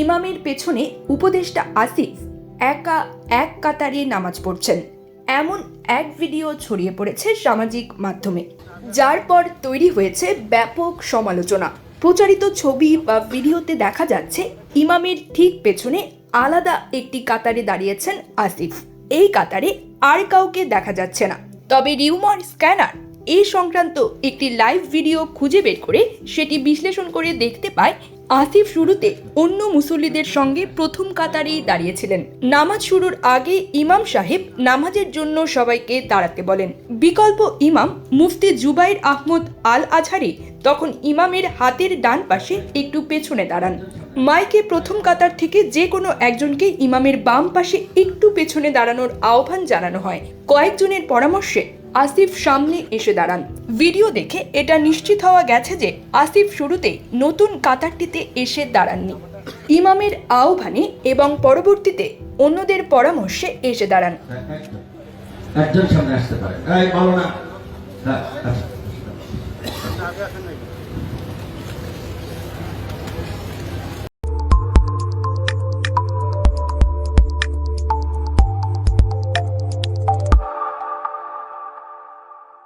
ইমামের পেছনে উপদেষ্টা আসিফ একা এক কাতারে নামাজ পড়ছেন। এমন এক ভিডিও ছড়িয়ে পড়েছে সামাজিক মাধ্যমে, যার পর তৈরি হয়েছে ব্যাপক সমালোচনা। প্রচারিত ছবি বা ভিডিওতে দেখা যাচ্ছে, ইমামের ঠিক পেছনে আলাদা একটি কাতারে দাঁড়িয়েছেন আসিফ। এই কাতারে আর কাউকে দেখা যাচ্ছে না। তবে রিউমার স্ক্যানার এই সংক্রান্ত একটি লাইভ ভিডিও খুঁজে বের করে সেটি বিশ্লেষণ করে দেখতে পায় আসিফ শুরুতে অন্য মুসল্লিদের সঙ্গে প্রথম কাতারেই দাঁড়িয়েছিলেন। নামাজ শুরুর আগে ইমাম সাহেব নামাজের জন্য সবাইকে দাঁড়াতে বলেন। বিকল্প ইমাম মুফতি জুবাইর আহমদ আল আজহারি তখন ইমামের হাতের ডান পাশে একটু পেছনে দাঁড়ান। মাইকে প্রথম কাতার থেকে যে কোনো একজনকে ইমামের বাম পাশে একটু পেছনে দাঁড়ানোর আহ্বান জানানো হয়। কয়েকজনের পরামর্শে আসিফ সামনে এসে দাঁড়ান। ভিডিও দেখে এটা নিশ্চিত হওয়া গেছে যে আসিফ শুরুতে নতুন কাতারটিতে এসে দাঁড়াননি। ইমামের আহ্বানে এবং পরবর্তীতে অন্যদের পরামর্শে এসে দাঁড়ান। একজন সামনে আসতে পারে।